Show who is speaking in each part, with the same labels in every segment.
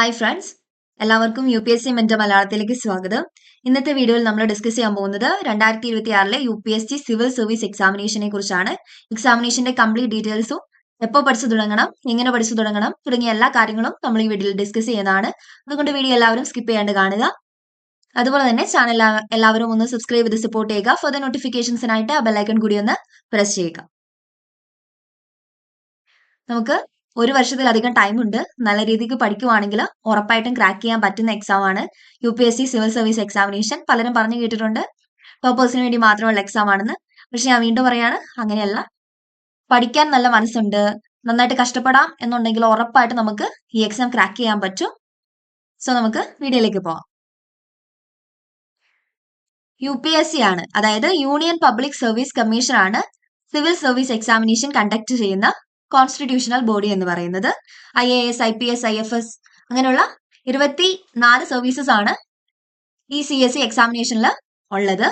Speaker 1: Hi friends എല്ലാവർക്കും U P S C mentor മലയാളത്തിലേക്ക് സ്വാഗതം. ഇന്നത്തെ വീഡിയോയിൽ നമ്മൾ ഡിസ്കസ് ചെയ്യാൻ പോകുന്നത് രണ്ടായിരത്തി ഇരുപത്തി ആറിലെ U P S C civil service എക്സാമിനേഷനെ കുറിച്ചാണ് എക്സാമിനേഷന്റെ കംപ്ലീറ്റ് ഡീറ്റെയിൽസും എപ്പോൾ പഠിച്ചു തുടങ്ങണം എങ്ങനെ പഠിച്ചു തുടങ്ങണം തുടങ്ങിയ എല്ലാ കാര്യങ്ങളും നമ്മൾ ഈ വീഡിയോയിൽ ഡിസ്കസ് ചെയ്യുന്നതാണ്. അതുകൊണ്ട് വീഡിയോ എല്ലാവരും സ്കിപ്പ് ചെയ്യാണ്ട് കാണുക. അതുപോലെ തന്നെ ചാനൽ എല്ലാവരും ഒന്ന് സബ്സ്ക്രൈബ് ചെയ്ത് സപ്പോർട്ട് ചെയ്യുക. ഫർദർ നോട്ടിഫിക്കേഷൻസിനായിട്ട് ആ ബെല്ലൈക്കൺ കൂടി ഒന്ന് പ്രസ് ചെയ്യുക. നമുക്ക് ഒരു വർഷത്തിലധികം ടൈം ഉണ്ട്. നല്ല രീതിക്ക് പഠിക്കുവാണെങ്കിൽ ഉറപ്പായിട്ടും ക്രാക്ക് ചെയ്യാൻ പറ്റുന്ന എക്സാം ആണ്. U P S C civil service examination പലരും പറഞ്ഞു കേട്ടിട്ടുണ്ട്. ടോപ്പേഴ്സിന് വേണ്ടി മാത്രമുള്ള എക്സാം ആണെന്ന്. പക്ഷെ ഞാൻ വീണ്ടും പറയാണ് അങ്ങനെയല്ല. പഠിക്കാൻ നല്ല മനസ്സുണ്ട്. നന്നായിട്ട് കഷ്ടപ്പെടാം എന്നുണ്ടെങ്കിൽ ഉറപ്പായിട്ട് നമുക്ക് ഈ എക്സാം ക്രാക്ക് ചെയ്യാൻ പറ്റും. സോ നമുക്ക് വീഡിയോയിലേക്ക് പോവാം. യു പി എസ് സി ആണ്. അതായത് യൂണിയൻ പബ്ലിക് സർവീസ് കമ്മീഷൻ ആണ് സിവിൽ സർവീസ് എക്സാമിനേഷൻ കണ്ടക്ട് ചെയ്യുന്ന കോൺസ്റ്റിറ്റ്യൂഷണൽ ബോഡി എന്ന് പറയുന്നത്. I A S I P S I F S അങ്ങനെയുള്ള ഇരുപത്തി നാല് സർവീസസ് ആണ് ഈ സി എസ് സി എക്സാമിനേഷനിൽ ഉള്ളത്.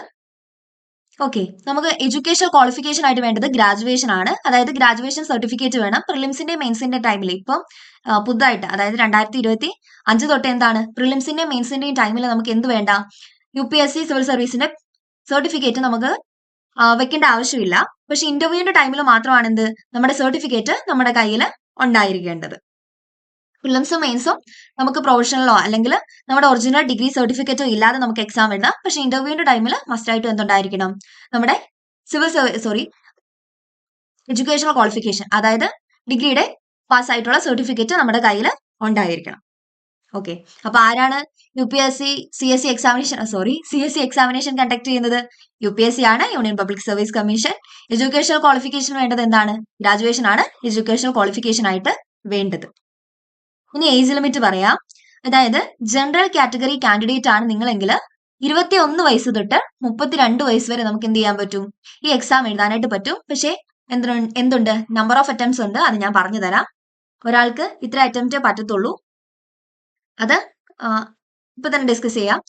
Speaker 1: ഓക്കെ നമുക്ക് എഡ്യൂക്കേഷൻ ക്വാളിഫിക്കേഷൻ ആയിട്ട് വേണ്ടത് ഗ്രാജുവേഷൻ ആണ്. അതായത് ഗ്രാജുവേഷൻ സർട്ടിഫിക്കറ്റ് വേണം. പ്രിലിംസിന്റെ മെയിൻസിന്റെ ടൈമിൽ ഇപ്പം പുതുതായിട്ട് അതായത് രണ്ടായിരത്തി ഇരുപത്തി അഞ്ച് തൊട്ട് എന്താണ് പ്രിലിംസിന്റെയും മെയിൻസിന്റെയും ടൈമിൽ നമുക്ക് എന്ത് വേണ്ട? U P S C civil സർവീസിന്റെ certificate നമുക്ക് വെക്കേണ്ട ആവശ്യമില്ല. പക്ഷെ ഇന്റർവ്യൂവിന്റെ ടൈമിൽ മാത്രമാണ് എന്ത് നമ്മുടെ സർട്ടിഫിക്കറ്റ് നമ്മുടെ കയ്യിൽ ഉണ്ടായിരിക്കേണ്ടത്. ഫുല്ലംസും മെയിൻസും നമുക്ക് പ്രൊഫഷണലോ അല്ലെങ്കിൽ നമ്മുടെ ഒറിജിനൽ ഡിഗ്രി സർട്ടിഫിക്കറ്റോ ഇല്ലാതെ നമുക്ക് എക്സാം എഴുതാം. പക്ഷെ ഇന്റർവ്യൂവിന്റെ ടൈമിൽ മസ്റ്റ് ആയിട്ട് എന്തുണ്ടായിരിക്കണം? നമ്മുടെ സിവിൽ സോറി എഡ്യൂക്കേഷണൽ ക്വാളിഫിക്കേഷൻ അതായത് ഡിഗ്രിയുടെ പാസ് ആയിട്ടുള്ള സർട്ടിഫിക്കറ്റ് നമ്മുടെ കയ്യിൽ ഉണ്ടായിരിക്കണം. ഓക്കെ അപ്പൊ ആരാണ് U P S C C S C examination sorry C S C examination conduct ചെയ്യുന്നത്? യു പി എസ് സി ആണ് union public service commission educational qualification വേണ്ടത് എന്താണ്? ഗ്രാജുവേഷൻ ആണ് എഡ്യൂക്കേഷണൽ ക്വാളിഫിക്കേഷൻ ആയിട്ട് വേണ്ടത്. ഇനി ഏജ് ലിമിറ്റ് പറയാം. അതായത് ജനറൽ കാറ്റഗറി കാൻഡിഡേറ്റ് ആണ് നിങ്ങളെങ്കിൽ ഇരുപത്തി ഒന്ന് വയസ്സ് തൊട്ട് മുപ്പത്തിരണ്ട് വയസ്സ് വരെ നമുക്ക് എന്ത് ചെയ്യാൻ പറ്റും? ഈ എക്സാം എഴുതാനായിട്ട് പറ്റും. പക്ഷേ എന്തു എന്തുണ്ട്? നമ്പർ ഓഫ് അറ്റംപ്റ്റ്സ് ഉണ്ട് അത് ഞാൻ പറഞ്ഞു തരാം ഒരാൾക്ക് ഇത്ര അറ്റംപ്റ്റ് പറ്റത്തുള്ളൂ. അത് ഇപ്പൊ തന്നെ ഡിസ്കസ് ചെയ്യാം.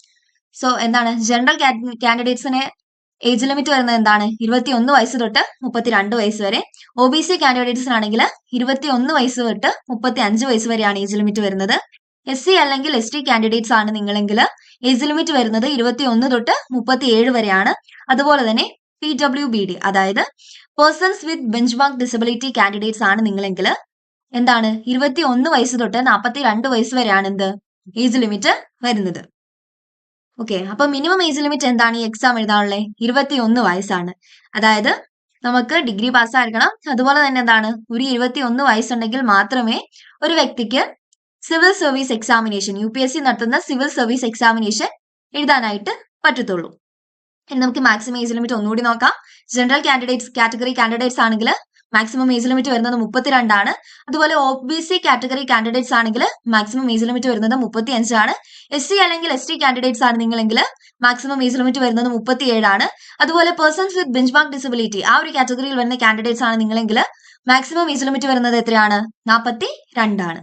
Speaker 1: സോ എന്താണ്? ജനറൽ കാൻഡിഡേറ്റ്സിന് ഏജ് ലിമിറ്റ് വരുന്നത് എന്താണ്? ഇരുപത്തി ഒന്ന് വയസ്സ് തൊട്ട് മുപ്പത്തിരണ്ട് വയസ്സ് വരെ. ഒ ബി സി കാൻഡിഡേറ്റ്സിനാണെങ്കിൽ ഇരുപത്തി ഒന്ന് വയസ്സ് തൊട്ട് മുപ്പത്തി അഞ്ച് വയസ്സ് വരെയാണ് ഏജ് ലിമിറ്റ് വരുന്നത്. എസ് സി അല്ലെങ്കിൽ എസ് ടി കാൻഡിഡേറ്റ്സ് ആണ് നിങ്ങളെങ്കിൽ ഏജ് ലിമിറ്റ് വരുന്നത് ഇരുപത്തി ഒന്ന് തൊട്ട് മുപ്പത്തി ഏഴ് വരെയാണ്. അതുപോലെ തന്നെ പി ഡബ്ല്യു ബി ഡി അതായത് persons with benchmark disability candidates ആണ് നിങ്ങളെങ്കിൽ എന്താണ്? ഇരുപത്തി ഒന്ന് വയസ്സ് തൊട്ട് നാൽപ്പത്തി രണ്ട് വയസ്സ് വരെയാണ് എന്ത്? ഏജ് ലിമിറ്റ് വരുന്നത്. ഓക്കെ അപ്പൊ മിനിമം ഏജ് ലിമിറ്റ് എന്താണ് ഈ എക്സാം എഴുതാനുള്ളത് ഇരുപത്തി ഒന്ന് വയസ്സാണ്. അതായത് നമുക്ക് ഡിഗ്രി പാസ്സായിരിക്കണം അതുപോലെ തന്നെ എന്താണ്? ഒരു ഇരുപത്തി ഒന്ന് വയസ്സുണ്ടെങ്കിൽ മാത്രമേ ഒരു വ്യക്തിക്ക് civil service examination U P S C നടത്തുന്ന സിവിൽ സർവീസ് എക്സാമിനേഷൻ എഴുതാനായിട്ട് പറ്റത്തുള്ളൂ. ഇനി നമുക്ക് മാക്സിമം ഏജ് ലിമിറ്റ് ഒന്നുകൂടി നോക്കാം. ജനറൽ കാൻഡിഡേറ്റ്സ് കാറ്റഗറി കാൻഡിഡേറ്റ്സ് ആണെങ്കിൽ മാക്സിമം ഏജ് ലിമിറ്റ് വരുന്നത് മുപ്പത്തിരണ്ടാണ്. അതുപോലെ O B C category candidates ആണെങ്കിൽ മാക്സിമം ഏജ് ലിമിറ്റ് വരുന്നത് മുപ്പത്തി അഞ്ചാണ് എസ് സി അല്ലെങ്കിൽ എസ് ടി കാൻഡിഡേറ്റ്സ് ആണ് നിങ്ങളെങ്കിൽ മാക്സിമം ഏജ് ലിമിറ്റ് വരുന്നത് മുപ്പത്തി ഏഴാണ് അതുപോലെ persons with benchmark disability ആ ഒരു കാറ്റഗറിയിൽ വരുന്ന കാൻഡിഡേറ്റ്സ് ആണ് നിങ്ങളെങ്കിൽ മാക്സിമം ഏജ് ലിമിറ്റ് വരുന്നത് എത്രയാണ്? നാൽപ്പത്തി രണ്ടാണ്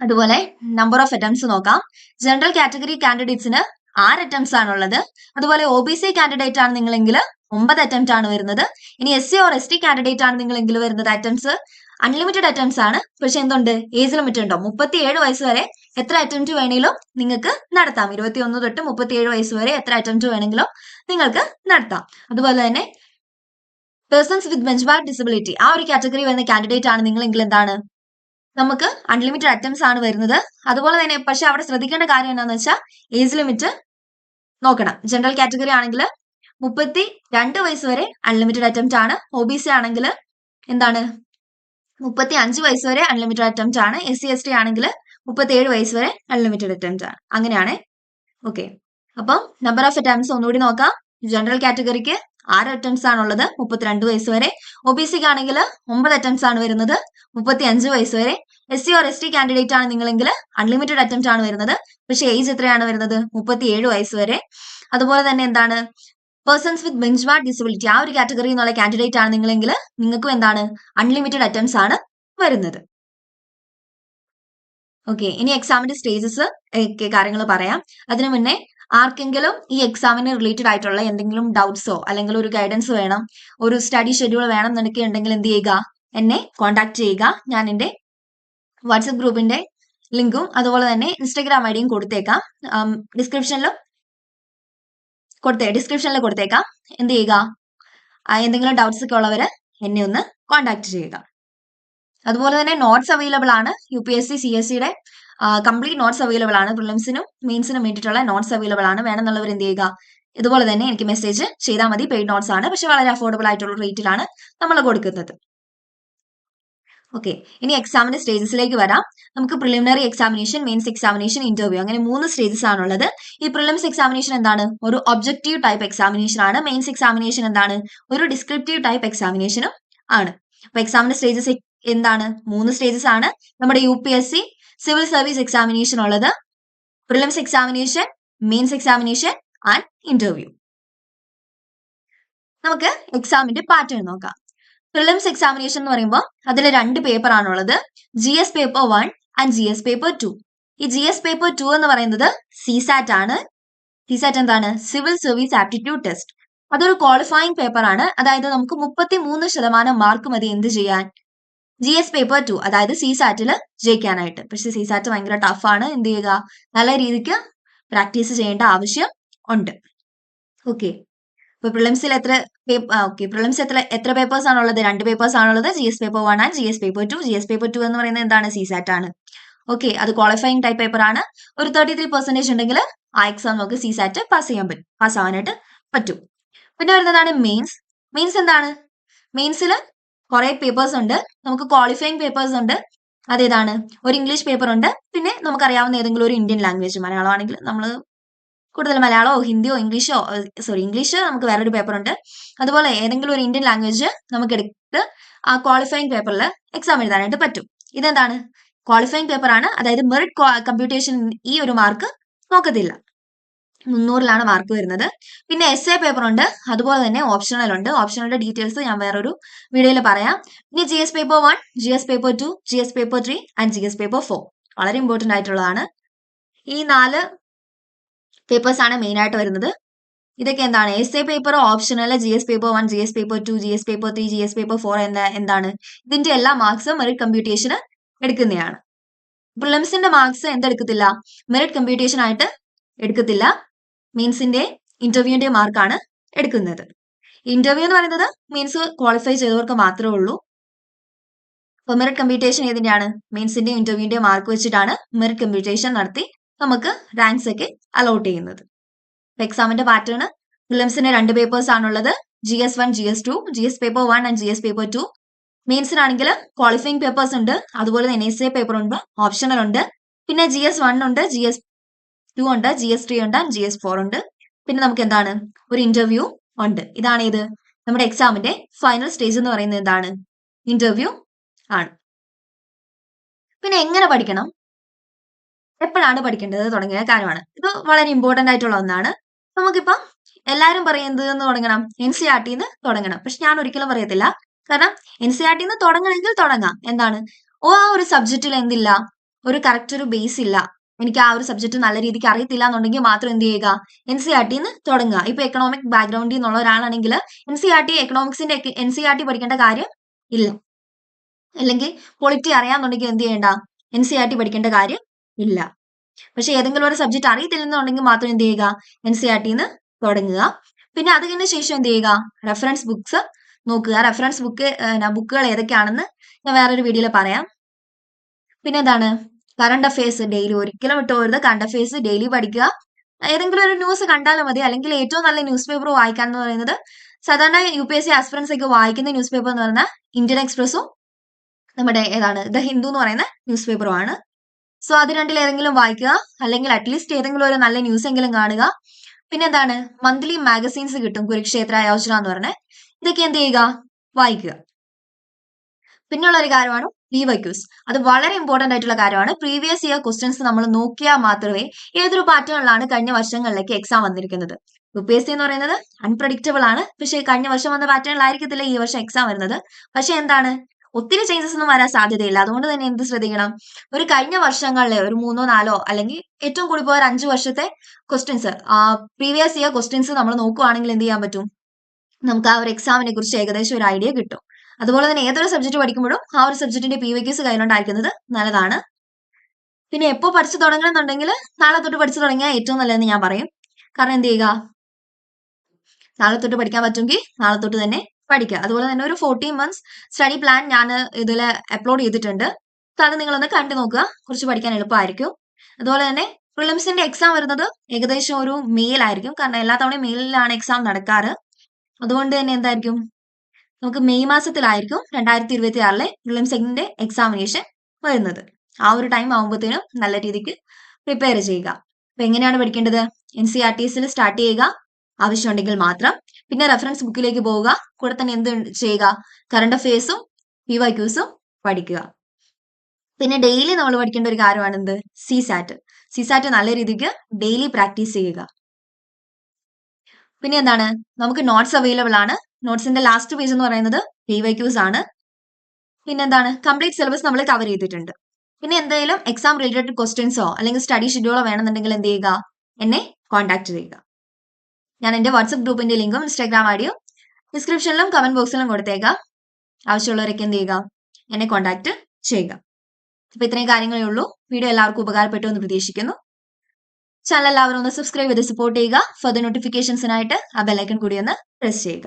Speaker 1: അതുപോലെ നമ്പർ ഓഫ് അറ്റംപ്റ്റ്സ് നോക്കാം. ജനറൽ കാറ്റഗറി കാൻഡിഡേറ്റ്സിന് ആറ് അറ്റംപ്റ്റ്സ് ആണുള്ളത്. അതുപോലെ ഒ ബി സി കാൻഡിഡേറ്റ് ആണ് നിങ്ങളെങ്കിൽ ഒമ്പത് അറ്റംപ്റ്റ് ആണ് വരുന്നത്. ഇനി S C or S T candidate ആണ് നിങ്ങളെങ്കിൽ വരുന്നത് അറ്റംപ്റ്റ്സ് അൺലിമിറ്റഡ് അറ്റംപ്റ്റ്സ് ആണ്. പക്ഷെ എന്തുണ്ട്? ഏജ് ലിമിറ്റ് ഉണ്ടോ? മുപ്പത്തി ഏഴ് വയസ്സ് വരെ എത്ര അറ്റംപ്റ്റ് വേണമെങ്കിലും നിങ്ങൾക്ക് നടത്താം. ഇരുപത്തി ഒന്ന് തൊട്ട് മുപ്പത്തി ഏഴ് വയസ്സ് വരെ എത്ര അറ്റംപ്റ്റ് വേണമെങ്കിലും നിങ്ങൾക്ക് നടത്താം. അതുപോലെ തന്നെ persons with benchmark disability ആ ഒരു കാറ്റഗറി വരുന്ന കാൻഡിഡേറ്റ് ആണ് നിങ്ങളെങ്കിൽ എന്താണ്? നമുക്ക് അൺലിമിറ്റഡ് അറ്റംപ്റ്റ്സ് ആണ് വരുന്നത്. അതുപോലെ തന്നെ പക്ഷെ അവിടെ ശ്രദ്ധിക്കേണ്ട കാര്യം എന്താണെന്ന് വെച്ചാൽ ഏജ് ലിമിറ്റ് നോക്കണം. ജനറൽ കാറ്റഗറി ആണെങ്കിൽ മുപ്പത്തി രണ്ട് വയസ്സ് വരെ അൺലിമിറ്റഡ് അറ്റംപ്റ്റ് ആണ്. ഒ ബി സി ആണെങ്കിൽ എന്താണ്? മുപ്പത്തി അഞ്ച് വയസ്സ് വരെ അൺലിമിറ്റഡ് അറ്റംപ്റ്റ് ആണ്. എസ് സി എസ് ടി ആണെങ്കിൽ മുപ്പത്തി ഏഴ് വയസ്സ് വരെ അൺലിമിറ്റഡ് അറ്റംപ്റ്റ് ആണ്. അങ്ങനെയാണ്. ഓക്കെ അപ്പം നമ്പർ ഓഫ് അറ്റംപ്റ്റ്സ് ഒന്നുകൂടി നോക്കാം. ജനറൽ കാറ്റഗറിക്ക് ആറ് അറ്റംപ്റ്റ്സ് ആണുള്ളത് മുപ്പത്തിരണ്ട് വയസ്സ് വരെ. ഒ ബി സിക്ക് ആണെങ്കിൽ ഒമ്പത് അറ്റംപ്റ്റ്സ് ആണ് വരുന്നത്. മുപ്പത്തി അഞ്ച് വയസ്സ് വരെ. S C or S T candidate ആണ് നിങ്ങളെങ്കിൽ അൺലിമിറ്റഡ് അറ്റംപ്റ്റ് ആണ് വരുന്നത്. പക്ഷെ ഏജ് എത്രയാണ് വരുന്നത്? മുപ്പത്തി ഏഴ് വയസ്സ് വരെ. അതുപോലെ തന്നെ എന്താണ്? Persons with benchmark disability ആ ഒരു കാറ്റഗറി എന്നുള്ള കാൻഡിഡേറ്റ് ആണ് നിങ്ങളെങ്കിൽ നിങ്ങൾക്കും എന്താണ്? അൺലിമിറ്റഡ് അറ്റംപ്റ്റ്സ് ആണ് വരുന്നത്. ഓക്കെ ഇനി എക്സാമിന്റെ സ്റ്റേജസ് ഒക്കെ കാര്യങ്ങൾ പറയാം. അതിനു മുന്നേ ആർക്കെങ്കിലും ഈ എക്സാമിന് റിലേറ്റഡ് ആയിട്ടുള്ള എന്തെങ്കിലും ഡൗട്ട്സോ അല്ലെങ്കിൽ ഒരു ഗൈഡൻസ് വേണം ഒരു സ്റ്റഡി ഷെഡ്യൂൾ വേണം എന്നൊക്കെ ഉണ്ടെങ്കിൽ എന്ത് ചെയ്യുക? എന്നെ കോൺടാക്ട് ചെയ്യുക. ഞാൻ എന്റെ വാട്സപ്പ് ഗ്രൂപ്പിന്റെ ലിങ്കും അതുപോലെ തന്നെ ഇൻസ്റ്റഗ്രാം ഐഡിയും ഡിയും കൊടുത്തേക്കാം. ഡിസ്ക്രിപ്ഷനിലും കൊടുത്തേ ഡിസ്ക്രിപ്ഷനിൽ കൊടുത്തേക്കാം. എന്ത് ചെയ്യുക? എന്തെങ്കിലും ഡൗട്ട്സ് ഒക്കെ ഉള്ളവർ എന്നെ ഒന്ന് കോൺടാക്ട് ചെയ്യുക. അതുപോലെ തന്നെ നോട്ട്സ് അവൈലബിൾ ആണ്. U P S C C S സിയുടെ കംപ്ലീറ്റ് നോട്ട്സ് അവൈലബിൾ ആണ് പ്രിലിംസിനും മെയിൻസിനും വേണ്ടിയിട്ടുള്ള നോട്ട്സ് അവൈലബിൾ ആണ്. വേണമെന്നുള്ളവർ എന്ത് ചെയ്യുക? ഇതുപോലെ തന്നെ എനിക്ക് മെസ്സേജ് ചെയ്താൽ മതി. പെയ്ഡ് നോട്ട്സ് ആണ്. പക്ഷെ വളരെ അഫോർഡബിൾ ആയിട്ടുള്ള റേറ്റിലാണ് നമ്മൾ കൊടുക്കുന്നത്. ഓക്കെ ഇനി എക്സാമിന്റെ സ്റ്റേജസിലേക്ക് വരാം. നമുക്ക് preliminary examination mains examination interview അങ്ങനെ മൂന്ന് സ്റ്റേജസ് ആണുള്ളത് ഈ പ്രിലിംസ് എക്സാമിനേഷൻ എന്താണ്? ഒരു ഒബ്ജക്റ്റീവ് ടൈപ്പ് എക്സാമിനേഷൻ ആണ്. മെയിൻസ് എക്സാമിനേഷൻ എന്താണ്? ഒരു ഡിസ്ക്രിപ്റ്റീവ് ടൈപ്പ് എക്സാമിനേഷനും ആണ്. അപ്പൊ എക്സാമിന്റെ സ്റ്റേജസ് എന്താണ്? മൂന്ന് സ്റ്റേജസ് ആണ്. നമ്മുടെ U P S C civil service examination ഉള്ളത്. Prelims examination mains examination and interview നമുക്ക് എക്സാമിന്റെ പാറ്റേൺ നോക്കാം. പ്രിലിംസ് എക്സാമിനേഷൻ എന്ന് പറയുമ്പോൾ അതിൽ രണ്ട് പേപ്പർ ആണുള്ളത്. G S paper one and G S paper two ഈ ജി എസ് പേപ്പർ ടു എന്ന് പറയുന്നത് സിസാറ്റ് ആണ്. സിസാറ്റ് എന്താണ്? സിവിൽ സർവീസ് ആപ്റ്റിറ്റ്യൂഡ് ടെസ്റ്റ് അതൊരു ക്വാളിഫയിങ് പേപ്പർ ആണ്. അതായത് നമുക്ക് മുപ്പത്തി മൂന്ന് ശതമാനം മാർക്ക് മതി എന്ത് ചെയ്യാൻ? ജി എസ് പേപ്പർ ടു അതായത് സിസാറ്റിൽ ജയിക്കാനായിട്ട്. പക്ഷെ സിസാറ്റ് ഭയങ്കര ടഫാണ് എന്ത് ചെയ്യുക? നല്ല രീതിക്ക് പ്രാക്ടീസ് ചെയ്യേണ്ട ആവശ്യം ഉണ്ട്. ഓക്കെ ഇപ്പൊ പ്രിലിംസിൽ എത്ര ഓക്കെ പ്രിലിംസ് എത്ര എത്ര പേപ്പേഴ്സ് ആണുള്ളത്? രണ്ട് പേപ്പേഴ്സ് ആണുള്ളത്. G S paper one and G S paper two G S paper two എന്ന് പറയുന്നത് എന്താണ്? സിസാറ്റ് ആണ്. ഓക്കെ അത് ക്വാളിഫയിങ് ടൈപ്പ് പേപ്പർ ആണ്. ഒരു തേർട്ടി ത്രീ പെർസെന്റേജ് ഉണ്ടെങ്കിൽ ആ എക്സാം നമുക്ക് സിസാറ്റ് പാസ് ചെയ്യാൻ പറ്റും. പാസ് ആവാനായിട്ട് പറ്റും. പിന്നെ വരുന്നതാണ് മെയിൻസ് മെയിൻസ് എന്താണ്? മെയിൻസിൽ കുറെ പേപ്പേഴ്സ് ഉണ്ട്. നമുക്ക് ക്വാളിഫയിങ് പേപ്പേഴ്സ് ഉണ്ട്. അതേതാണ് ഒരു ഇംഗ്ലീഷ് പേപ്പർ ഉണ്ട്. പിന്നെ നമുക്കറിയാവുന്ന ഏതെങ്കിലും ഒരു ഇന്ത്യൻ ലാംഗ്വേജ് മലയാളമാണെങ്കിൽ നമ്മൾ കൂടുതൽ മലയാളമോ ഹിന്ദിയോ ഇംഗ്ലീഷോ സോറി ഇംഗ്ലീഷ് നമുക്ക് വേറൊരു പേപ്പർ ഉണ്ട്. അതുപോലെ ഏതെങ്കിലും ഒരു ഇന്ത്യൻ ലാംഗ്വേജ് നമുക്ക് എടുത്ത് ആ ക്വാളിഫയിങ് പേപ്പറിൽ എക്സാം എഴുതാനായിട്ട് പറ്റും. ഇതെന്താണ്? ക്വാളിഫയിങ് പേപ്പർ ആണ്. അതായത് മെറിറ്റ് കമ്പ്യൂട്ടേഷൻ ഈ ഒരു മാർക്ക് നോക്കത്തില്ല. മുന്നൂറിലാണ് മാർക്ക് വരുന്നത്. പിന്നെ എസ് എ പേപ്പർ ഉണ്ട്. അതുപോലെ തന്നെ ഓപ്ഷണൽ ഉണ്ട്. ഓപ്ഷണലിന്റെ ഡീറ്റെയിൽസ് ഞാൻ വേറൊരു വീഡിയോയിൽ പറയാം. ഇനി G S paper one G S paper two G S paper three and G S paper four വളരെ ഇമ്പോർട്ടന്റ് ആയിട്ടുള്ളതാണ്. ഈ നാല് പേപ്പേഴ്സ് ആണ് മെയിൻ ആയിട്ട് വരുന്നത്. ഇതൊക്കെ എന്താണ്? Essay paper optional G S paper one G S paper two G S paper three G S paper four എന്ന എന്താണ്? ഇതിന്റെ എല്ലാ മാർക്സും മെറിറ്റ് കമ്പ്യൂട്ടേഷന് എടുക്കുന്നതാണ്. പ്രിലിംസിന്റെ മാർക്സ് എന്തെടുക്കത്തില്ല? മെറിറ്റ് കമ്പ്യൂട്ടേഷൻ ആയിട്ട് എടുക്കത്തില്ല. മീൻസിന്റെ ഇന്റർവ്യൂവിന്റെ മാർക്കാണ് എടുക്കുന്നത്. ഇന്റർവ്യൂ എന്ന് പറയുന്നത് മീൻസ് ക്വാളിഫൈ ചെയ്തവർക്ക് മാത്രമേ ഉള്ളൂ. അപ്പൊ മെറിറ്റ് കമ്പ്യൂട്ടേഷൻ ഏതിന്റെയാണ്? മീൻസിന്റെ ഇന്റർവ്യൂവിന്റെ മാർക്ക് വെച്ചിട്ടാണ് മെറിറ്റ് കമ്പ്യൂട്ടേഷൻ നടത്തി നമുക്ക് റാങ്ക്സ് ഒക്കെ അലോട്ട് ചെയ്യുന്നത്. എക്സാമിന്റെ പാറ്റേൺ പ്രിലിംസിന് രണ്ട് പേപ്പേഴ്സ് ആണുള്ളത്. G S one G S two G S paper one and G S paper two മെയിൻസിനാണെങ്കിൽ qualifying papers ഉണ്ട്. അതുപോലെ തന്നെ എൻ എസ് എ പേപ്പർ ഉണ്ട് ഓപ്ഷണൽ ഉണ്ട്. പിന്നെ ജി എസ് വൺ ഉണ്ട് ജി എസ് ടു ഉണ്ട് ജി എസ് ത്രീ ഉണ്ട് G S four ഉണ്ട്. പിന്നെ നമുക്ക് എന്താണ്? ഒരു ഇന്റർവ്യൂ ഉണ്ട്. ഇതാണ് ഇത് നമ്മുടെ എക്സാമിന്റെ ഫൈനൽ സ്റ്റേജ് എന്ന് പറയുന്നത് എന്താണ്? ഇന്റർവ്യൂ ആണ്. പിന്നെ എങ്ങനെ പഠിക്കണം? എപ്പോഴാണ് പഠിക്കേണ്ടത് തുടങ്ങിയ കാര്യമാണ്. ഇത് വളരെ ഇമ്പോർട്ടന്റ് ആയിട്ടുള്ള ഒന്നാണ്. നമുക്കിപ്പം എല്ലാരും പറയുന്നത് എന്ന് തുടങ്ങണം. എൻ സി ആർ ടിന്ന് തുടങ്ങണം. പക്ഷെ ഞാൻ ഒരിക്കലും പറയത്തില്ല. കാരണം എൻ സി ആർ ടിന്ന് തുടങ്ങണമെങ്കിൽ തുടങ്ങാം. എന്താണ്? ഓ ആ ഒരു സബ്ജക്റ്റിൽ എന്തില്ല? ഒരു കറക്റ്റ് ഒരു ബേസ് ഇല്ല. എനിക്ക് ആ ഒരു സബ്ജക്ട് നല്ല രീതിക്ക് അറിയത്തില്ല എന്നുണ്ടെങ്കിൽ മാത്രം എന്ത് ചെയ്യുക? എൻ സി ആർ ടിന്ന് തുടങ്ങുക. ഇപ്പൊ എക്കണോമിക് ബാക്ക്ഗ്രൗണ്ടിൽ നിന്നുള്ള ഒരാളാണെങ്കിൽ എൻ സി ആർ ടി എക്കണോമിക്സിന്റെ എൻ സി ആർ ടി പഠിക്കേണ്ട കാര്യം ഇല്ല. അല്ലെങ്കിൽ പൊളിറ്റി അറിയാന്നുണ്ടെങ്കിൽ എന്ത് ചെയ്യേണ്ട? എൻ സി ആർ ടി പഠിക്കേണ്ട കാര്യം ഇല്ല. പക്ഷെ ഏതെങ്കിലും ഒരു സബ്ജക്ട് അറിയത്തില്ലെന്നുണ്ടെങ്കിൽ മാത്രം എന്ത് ചെയ്യുക? എൻ സി ആർ ടിന്ന് തുടങ്ങുക. പിന്നെ അത് കഴിഞ്ഞ ശേഷം എന്ത് ചെയ്യുക? റെഫറൻസ് ബുക്സ് നോക്കുക. റെഫറൻസ് ബുക്ക് ബുക്കുകൾ ഏതൊക്കെയാണെന്ന് ഞാൻ വേറൊരു വീഡിയോയിൽ പറയാം. പിന്നെ എന്താണ് കറണ്ട് അഫയേഴ്സ് ഡെയിലി ഒരിക്കലും വിട്ടുപോകരുത് കറണ്ട് അഫയേഴ്സ് ഡെയിലി പഠിക്കുക. ഏതെങ്കിലും ഒരു ന്യൂസ് കണ്ടാലും മതി. അല്ലെങ്കിൽ ഏറ്റവും നല്ല ന്യൂസ് പേപ്പർ വായിക്കാൻ എന്ന് പറയുന്നത് സാധാരണ U P S C aspirants ഒക്കെ വായിക്കുന്ന ന്യൂസ് പേപ്പർ എന്ന് പറയുന്നത് ഇന്ത്യൻ എക്സ്പ്രസും നമ്മുടെ ഏതാണ്? ദ ഹിന്ദു എന്ന് പറയുന്ന ന്യൂസ് പേപ്പറുമാണ് സോ അത് രണ്ടിൽ ഏതെങ്കിലും വായിക്കുക. അല്ലെങ്കിൽ അറ്റ്ലീസ്റ്റ് ഏതെങ്കിലും ഒരു നല്ല ന്യൂസ് എങ്കിലും കാണുക. പിന്നെ എന്താണ് മന്ത്ലി മാഗസീൻസ് കിട്ടും. കുരുക്ഷേത്ര യോജന എന്ന് പറഞ്ഞ്. ഇതൊക്കെ എന്ത് ചെയ്യുക? വായിക്കുക. പിന്നെയുള്ള ഒരു കാര്യമാണ് വി വൈക്യൂസ് അത് വളരെ ഇമ്പോർട്ടന്റ് ആയിട്ടുള്ള കാര്യമാണ്. പ്രീവിയസ് ഇയർ ക്വസ്റ്റ്യൻസ് നമ്മൾ നോക്കിയാൽ മാത്രമേ ഏതൊരു പാറ്റേണിലാണ് കഴിഞ്ഞ വർഷങ്ങളിലേക്ക് എക്സാം വന്നിരിക്കുന്നത്. യു പി എസ് സി എന്ന് പറയുന്നത് അൺപ്രഡിക്റ്റബിൾ ആണ്. പക്ഷേ കഴിഞ്ഞ വർഷം വന്ന പാറ്റേണിലായിരിക്കത്തില്ല ഈ വർഷം എക്സാം വരുന്നത്. പക്ഷെ എന്താണ്? ഒത്തിരി ചേഞ്ചസ് ഒന്നും വരാൻ സാധ്യതയില്ല. അതുകൊണ്ട് തന്നെ എന്ത് ശ്രദ്ധിക്കണം? ഒരു കഴിഞ്ഞ വർഷങ്ങളിലെ ഒരു മൂന്നോ നാലോ അല്ലെങ്കിൽ ഏറ്റവും കൂടി പോയ ഒരു അഞ്ചു വർഷത്തെ ക്വസ്റ്റ്യൻസ് പ്രീവിയസ് ഇയർ ക്വസ്റ്റ്യൻസ് നമ്മൾ നോക്കുവാണെങ്കിൽ എന്ത് ചെയ്യാൻ പറ്റും? നമുക്ക് ആ ഒരു എക്സാമിനെ കുറിച്ച് ഏകദേശം ഒരു ഐഡിയ കിട്ടും. അതുപോലെ തന്നെ ഏതൊരു സബ്ജക്ട് പഠിക്കുമ്പോഴും ആ ഒരു സബ്ജക്റ്റിന്റെ പി വൈ ക്യൂസ് കയ്യിലുണ്ടായിരിക്കുന്നത് നല്ലതാണ്. പിന്നെ എപ്പോൾ പഠിച്ചു തുടങ്ങണമെന്നുണ്ടെങ്കിൽ നാളെ തൊട്ട് പഠിച്ചു തുടങ്ങിയാൽ ഏറ്റവും നല്ലതെന്ന് ഞാൻ പറയും. കാരണം എന്ത് ചെയ്യുക? നാളെ തൊട്ട് പഠിക്കാൻ പറ്റുമെങ്കിൽ നാളെ തൊട്ട് തന്നെ പഠിക്കുക. അതുപോലെ തന്നെ ഒരു ഫോർട്ടീൻ മന്ത്സ് സ്റ്റഡി പ്ലാൻ ഞാൻ ഇതിൽ അപ്ലോഡ് ചെയ്തിട്ടുണ്ട്. അപ്പൊ അത് നിങ്ങളൊന്ന് കണ്ടു നോക്കുക. കുറച്ച് പഠിക്കാൻ എളുപ്പമായിരിക്കും. അതുപോലെ തന്നെ പ്രിലിംസിന്റെ എക്സാം വരുന്നത് ഏകദേശം ഒരു മെയിലായിരിക്കും കാരണം എല്ലാ തവണയും മെയിലാണ് എക്സാം നടക്കാറ്. അതുകൊണ്ട് തന്നെ എന്തായിരിക്കും? നമുക്ക് മെയ് മാസത്തിലായിരിക്കും രണ്ടായിരത്തി ഇരുപത്തി ആറിലെ പ്രിലിംസിന്റെ എക്സാമിനേഷൻ വരുന്നത്. ആ ഒരു ടൈം ആകുമ്പോഴത്തേനും നല്ല രീതിക്ക് പ്രിപ്പയർ ചെയ്യുക. അപ്പൊ എങ്ങനെയാണ് പഠിക്കേണ്ടത്? എൻ സി ആർ ടി എസിൽ സ്റ്റാർട്ട് ചെയ്യുക. ആവശ്യമുണ്ടെങ്കിൽ മാത്രം പിന്നെ റെഫറൻസ് ബുക്കിലേക്ക് പോവുക. കൂടെ തന്നെ എന്ത് ചെയ്യുക? കറണ്ട് അഫയേഴ്സും പി വൈ ക്യൂസും പഠിക്കുക. പിന്നെ ഡെയിലി നമ്മൾ പഠിക്കേണ്ട ഒരു കാര്യമാണ് എന്ത്? സി സാറ്റ് സി സാറ്റ് നല്ല രീതിക്ക് ഡെയിലി പ്രാക്ടീസ് ചെയ്യുക. പിന്നെ എന്താണ്? നമുക്ക് നോട്ട്സ് അവൈലബിൾ ആണ്. നോട്ട്സിന്റെ ലാസ്റ്റ് പേജ് എന്ന് പറയുന്നത് പി വൈ ക്യൂസ് ആണ്. പിന്നെ എന്താണ്? കംപ്ലീറ്റ് സിലബസ് നമ്മൾ കവർ ചെയ്തിട്ടുണ്ട്. പിന്നെ എന്തെങ്കിലും എക്സാം റിലേറ്റഡ് ക്വസ്റ്റ്യൻസോ അല്ലെങ്കിൽ സ്റ്റഡി ഷെഡ്യൂളോ വേണമെന്നുണ്ടെങ്കിൽ എന്ത് ചെയ്യുക? എന്നെ കോൺടാക്ട് ചെയ്യുക. ഞാൻ എന്റെ വാട്സപ്പ് ഗ്രൂപ്പിന്റെ ലിങ്കും ഇൻസ്റ്റാഗ്രാം ഐഡിയും ഡിസ്ക്രിപ്ഷനിലും കമന്റ് ബോക്സിലും കൊടുത്തേക്കാം. ആവശ്യമുള്ളവരൊക്കെ എന്ത് ചെയ്യുക? എന്നെ കോൺടാക്ട് ചെയ്യുക. അപ്പൊ ഇത്രയും കാര്യങ്ങളേ ഉള്ളൂ. വീഡിയോ എല്ലാവർക്കും ഉപകാരപ്പെട്ടു എന്ന് പ്രതീക്ഷിക്കുന്നു. ചാനൽ എല്ലാവരും ഒന്ന് സബ്സ്ക്രൈബ് ചെയ്ത് സപ്പോർട്ട് ചെയ്യുക. ഫർദർ നോട്ടിഫിക്കേഷൻസിനായിട്ട് ആ ബെല്ലൈക്കൺ കൂടി ഒന്ന് പ്രസ് ചെയ്യുക.